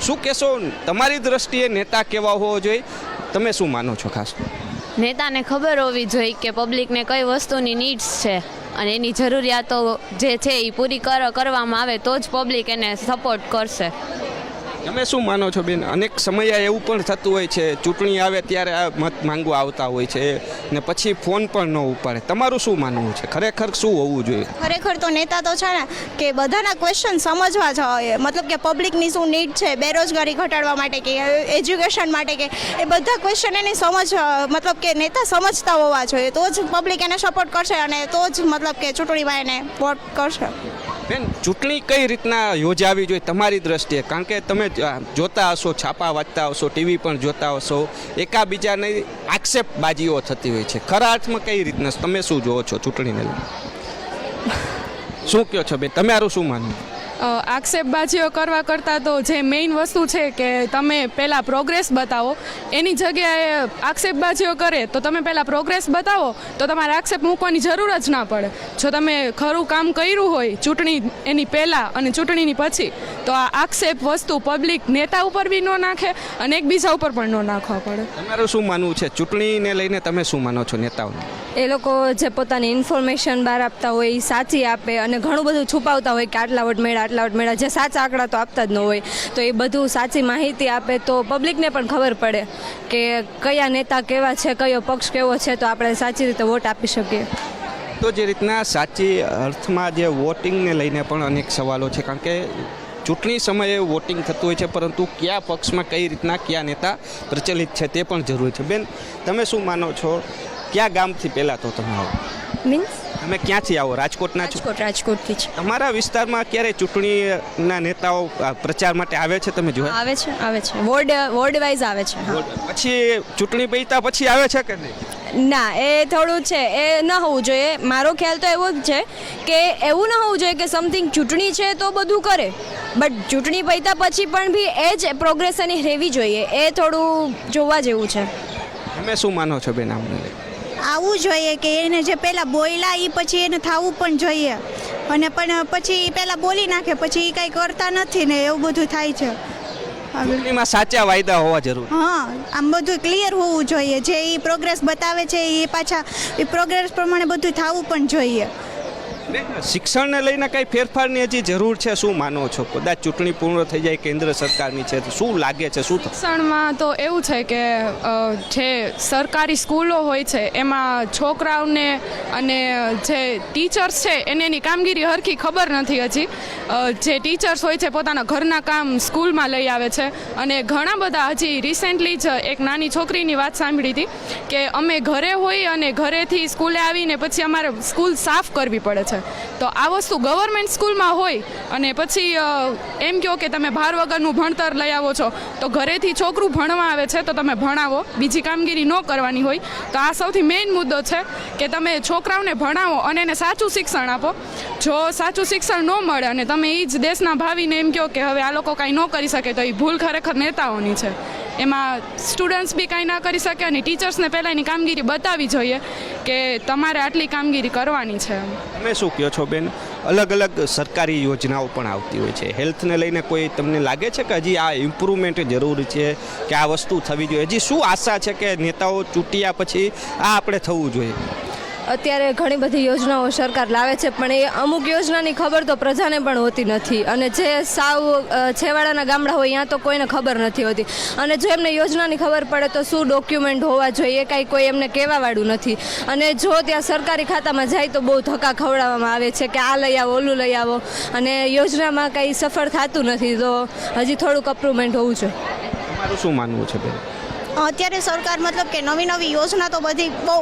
શું કહેશો? તમારી દ્રષ્ટિએ નેતા કેવા હોવો જોઈએ? તમે શું માનો છો ખાસ? નેતાને ખબર હોવી જોઈએ કે પબ્લિકને કઈ વસ્તુની નીડ્સ છે અને એની જરૂરિયાતો જે છે એ પૂરી કર, કરવામાં આવે તો જ પબ્લિક એને સપોર્ટ કરશે. તમે શું માનો છો બેન? અનેક સમયે એવું પણ થતું હોય છે, ચૂંટણી આવે ત્યારે આ મત માંગવા આવતા હોય છે ને પછી ફોન પણ ન ઉપાડે. તમારું શું માનવું છે? ખરેખર શું હોવું જોઈએ? ખરેખર તો નેતા તો છે ને, કે બધાના ક્વેશ્ચન સમજવા જોઈએ મતલબ કે પબ્લિકની શું નીડ છે, બેરોજગારી ઘટાડવા માટે કે એજ્યુકેશન માટે કે, એ બધા ક્વેશ્ચન એની સમજ, મતલબ કે નેતા સમજતા હોવા જોઈએ. તો જ પબ્લિક એને સપોર્ટ કરશે અને તો જ મતલબ કે ચૂંટણીમાં એને વોટ કરશે. બેન, ચૂંટણી કઈ રીતના યોજાવી જોઈએ તમારી દ્રષ્ટિએ? કારણ કે તમે જોતા હશો, છાપા વાંચતા હશો, ટીવી પણ જોતા હશો. એકાબીજાની આક્ષેપબાજીઓ થતી હોય છે. ખરા અર્થમાં કઈ રીતના? તમે શું જોવો છો ચૂંટણીને લઈને? શું કહો છો બેન? તમારું શું માનવું? આક્ષેપબાજીઓ કરવા કરતાં તો જે મેઇન વસ્તુ છે કે તમે પહેલાં પ્રોગ્રેસ બતાવો. એની જગ્યાએ આક્ષેપબાજીઓ કરે તો તમે પહેલાં પ્રોગ્રેસ બતાવો, તો તમારે આક્ષેપ મૂકવાની જરૂર જ ના પડે. જો તમે ખરું કામ કર્યું હોય, ચૂંટણી એની પહેલાં અને ચૂંટણીની પછી, તો આ આક્ષેપ વસ્તુ પબ્લિક નેતા ઉપર બી ન નાખે અને એકબીજા ઉપર પણ ન નાખવા પડે. તમારું શું માનવું છે? ચૂંટણીને લઈને તમે શું માનો છો નેતાઓને? એ લોકો જે પોતાની ઇન્ફોર્મેશન બહાર આપતા હોય એ સાચી આપે અને ઘણું બધું છુપાવતા હોય કે આટલા વોટ મેળા, આટલા વટ મેળા, જે સાચા આંકડા તો આપતા જ ન હોય. તો એ બધું સાચી માહિતી આપે તો પબ્લિકને પણ ખબર પડે કે કયા નેતા કેવા છે, કયો પક્ષ કેવો છે, તો આપણે સાચી રીતે વોટ આપી શકીએ. તો જે રીતના સાચી અર્થમાં જે વોટિંગને લઈને પણ અનેક સવાલો છે, કારણ કે ચૂંટણી સમયે વોટિંગ થતું હોય છે, પરંતુ કયા પક્ષમાં કઈ રીતના કયા નેતા પ્રચલિત છે તે પણ જરૂરી છે. બેન, તમે શું માનો છો? કયા ગામથી પહેલાં તો તમે આવો? મીન્સ? તમે ક્યાંથી આવો? રાજકોટના રાજકોટ રાજકોટથી જ. તમારા વિસ્તારમાં ક્યારે ચૂંટણીના નેતાઓ પ્રચાર માટે આવે છે તમે જોયા? આવે છે આવે છે. વોર્ડ વોર્ડ વાઇઝ આવે છે પછી ચૂંટણી પૈતા પછી આવે છે કે નહીં? ના એ થોડું છે એ ન હોવું જોઈએ. મારો ખ્યાલ તો એવો જ છે કે એવું ન હોવું જોઈએ કે સમથિંગ ચૂંટણી છે તો બધું કરે. બટ ચૂંટણી પૈતા પછી પણ બી એ જ પ્રોગ્રેસ એની રહેવી જોઈએ. એ થોડું જોવા જેવું છે. તમે શું માનો છો બેન આમને? આવવું જોઈએ કે એને જે પહેલાં બોલ્યા એ પછી એને થવું પણ જોઈએ. અને પણ પછી પહેલાં બોલી નાખે પછી એ કાંઈ કરતા નથી ને એવું બધું થાય છે. ચૂંટણીમાં સાચા વાયદા હોવા જરૂરી. હા આમ બધું ક્લિયર હોવું જોઈએ. જે એ પ્રોગ્રેસ બતાવે છે એ પાછા એ પ્રોગ્રેસ પ્રમાણે બધું થવું પણ જોઈએ. શિક્ષણને લઈને કઈ ફેરફારની હજી જરૂર છે, શું માનો છો? કદાચ ચૂંટણી પૂર્ણ થઈ જાય કેન્દ્ર સરકારની છે, તો શું લાગે છે, શું શિક્ષણમાં તો એવું છે કે જે સરકારી સ્કૂલો હોય છે, એમાં છોકરાઓને અને જે ટીચર્સ છે, એને એની કામગીરી હરખી ખબર નથી હજી. જે ટીચર્સ હોય છે, પોતાના ઘરના કામ સ્કૂલમાં લઈ આવે છે. અને ઘણા બધા હજી રિસેન્ટલી જ એક નાની છોકરીની વાત સાંભળી હતી કે, અમે ઘરે હોઈ અને ઘરેથી સ્કૂલે આવીને પછી અમારે સ્કૂલ સાફ કરવી પડે છે. તો આ વસ્તુ ગવર્મેન્ટ સ્કૂલમાં હોય અને પછી એમ કહો કે તમે ભાર વગરનું ભણતર લઈ આવો છો, તો ઘરેથી છોકરું ભણવા આવે છે તો તમે ભણાવો. બીજી કામગીરી ન કરવાની હોય. તો આ સૌથી મેઇન મુદ્દો છે કે તમે છોકરાઓને ભણાવો અને એને સાચું શિક્ષણ આપો. જો સાચું શિક્ષણ ન મળે અને તમે એ જ દેશના ભાવીને એમ કહો કે હવે આ લોકો કાંઈ ન કરી શકે તો એ ભૂલ ખરેખર નેતાઓની છે. એમાં સ્ટુડન્ટ્સ બી કાંઈ ના કરી શકે અને ટીચર્સને પહેલાં એની કામગીરી બતાવવી જોઈએ કે તમારે આટલી કામગીરી કરવાની છે તમે શું કહો છો બેન? અલગ અલગ સરકારી યોજનાઓ પણ આવતી હોય છે. હેલ્થને લઈને કોઈ તમને લાગે છે કે હજી આ ઇમ્પ્રુવમેન્ટ જરૂરી છે, કે આ વસ્તુ થવી જોઈએ? હજી શું આશા છે કે નેતાઓ ચૂંટ્યા પછી આ આપણે થવું જોઈએ? અત્યારે ઘણી બધી યોજનાઓ સરકાર લાવે છે, પણ એ અમુક યોજનાની ખબર તો પ્રજાને પણ હોતી નથી. અને જે સાવ છેવાડાના ગામડા હોય ત્યાં તો કોઈને ખબર નથી હોતી. અને જો એમને યોજનાની ખબર પડે તો શું ડોક્યુમેન્ટ હોવા જોઈએ, એ કાંઈ કોઈ એમને કહેવાવાળું નથી. અને જો ત્યાં સરકારી ખાતામાં જાય તો બહુ ધક્કા ખવડાવવામાં આવે છે કે આ લઈ આવો, ઓલું લઈ આવો. અને યોજનામાં કંઈ સફળ થતું નથી, તો હજી થોડુંક અપ્રુવમેન્ટ હોવું જોઈએ. શું માનવું છે અત્યારે સરકાર મતલબ કે નવી નવી યોજના તો બધી બહુ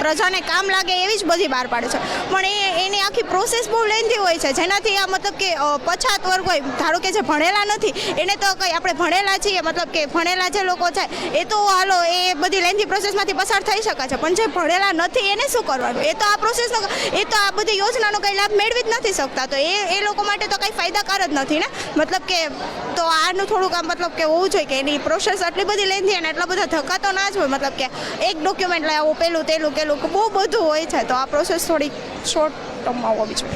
પ્રજાને કામ લાગે એવી જ બધી બહાર પાડે છે. પણ એ, એની આખી પ્રોસેસ બહુ લેન્ધી હોય છે. જેનાથી આ મતલબ કે પછાત વર્ગ હોય, ધારો કે જે ભણેલા નથી, એને તો કંઈ આપણે ભણેલા છીએ, મતલબ કે ભણેલા જે લોકો છે, એ તો હાલો, એ બધી લેન્ધી પ્રોસેસમાંથી પસાર થઈ શકે છે. પણ જે ભણેલા નથી, એને શું કરવાનું? એ તો આ પ્રોસેસનો એ તો આ બધી યોજનાનો કંઈ લાભ મેળવી જ નથી શકતા. તો એ એ લોકો માટે તો કંઈ ફાયદાકાર જ નથી ને? મતલબ કે, તો આનું થોડુંક આમ મતલબ કે હોવું જોઈએ કે એની પ્રોસેસ આટલી બધી લેન્ધી અને એટલા બધા ધક્કા તો ના જ હોય. મતલબ કે એક ડોક્યુમેન્ટ લાવો, પેલું તેલું, કેલું, બહુ બધું હોય છે. તો આ પ્રોસેસ થોડી શોર્ટ ટર્મમાં હોવી જોઈએ